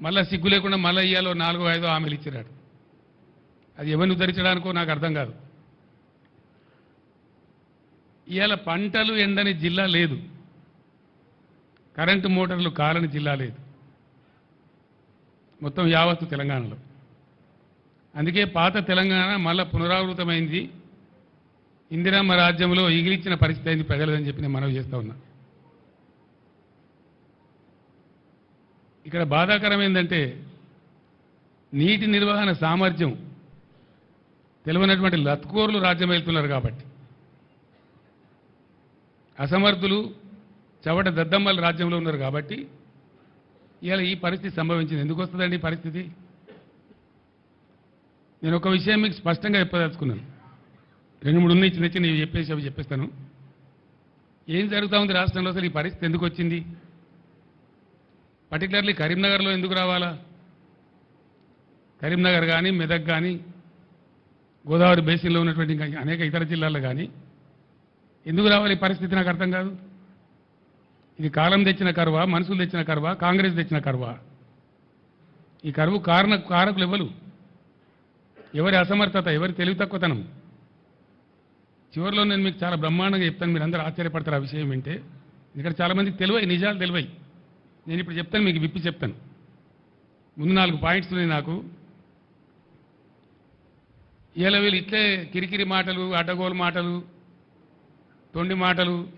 మళ్ళా సిగ్గు లేకుండా మళ్ళీ ఇయ్యాలో నాలుగో ఐదో హామీలు ఇచ్చినాడు అది ఎవరిని ఉద్ధరించడానికో నాకు అర్థం కాదు. ఇవాళ పంటలు ఎండని జిల్లా లేదు. కరెంటు మోటార్లు కాలని జిల్లా లేదు. మొత్తం యావత్తు తెలంగాణలో. అందుకే పాత తెలంగాణ మళ్ళా పునరావృతమైంది. ఇందిరామ రాజ్యంలో ఇగిలిచ్చిన పరిస్థితి అయింది ప్రజలదని చెప్పి నేను మనవి చేస్తా ఉన్నా. ఇక్కడ బాధాకరం ఏంటంటే నీటి నిర్వహణ సామర్థ్యం తెలివైనటువంటి లత్కోర్లు రాజ్యం వెళ్తున్నారు కాబట్టి. అసమర్థులు చవట దద్దమ్మలు రాజ్యంలో ఉన్నారు కాబట్టి ఇవాళ ఈ పరిస్థితి సంభవించింది. ఎందుకు వస్తుందండి ఈ పరిస్థితి? నేను ఒక విషయం మీకు స్పష్టంగా చెప్పదలుచుకున్నాను. రెండు మూడు ఉన్నాయి చిన్న చిన్న చెప్పేసి అవి చెప్పేస్తాను. ఏం జరుగుతూ ఉంది రాష్ట్రంలో అసలు ఈ పరిస్థితి ఎందుకు వచ్చింది? పర్టికులర్లీ కరీంనగర్లో ఎందుకు రావాలా? కరీంనగర్ కానీ మెదక్ కానీ గోదావరి బేసిన్లో ఉన్నటువంటి ఇంకా అనేక ఇతర జిల్లాల్లో కానీ ఎందుకు రావాలి ఈ పరిస్థితి నాకు అర్థం కాదు. ఇది కాలం తెచ్చిన కరువ మనుషులు తెచ్చిన కరువా కాంగ్రెస్ తెచ్చిన కరువా? ఈ కరువు కారణ కారకులు ఎవరు? ఎవరి అసమర్థత ఎవరి తెలివి తక్కువతనం? చివరిలో నేను మీకు చాలా బ్రహ్మాండంగా చెప్తాను మీరు అందరూ ఆశ్చర్యపడతారు ఆ విషయం వింటే. ఇక్కడ చాలామందికి తెలివై నిజాలు తెలివై. నేను ఇప్పుడు చెప్తాను మీకు విప్పి చెప్తాను. ముందు నాలుగు పాయింట్స్ ఉన్నాయి నాకు. ఇలా వీళ్ళు ఇట్లే కిరికిరి మాటలు అడ్డగోలు మాటలు తొండి మాటలు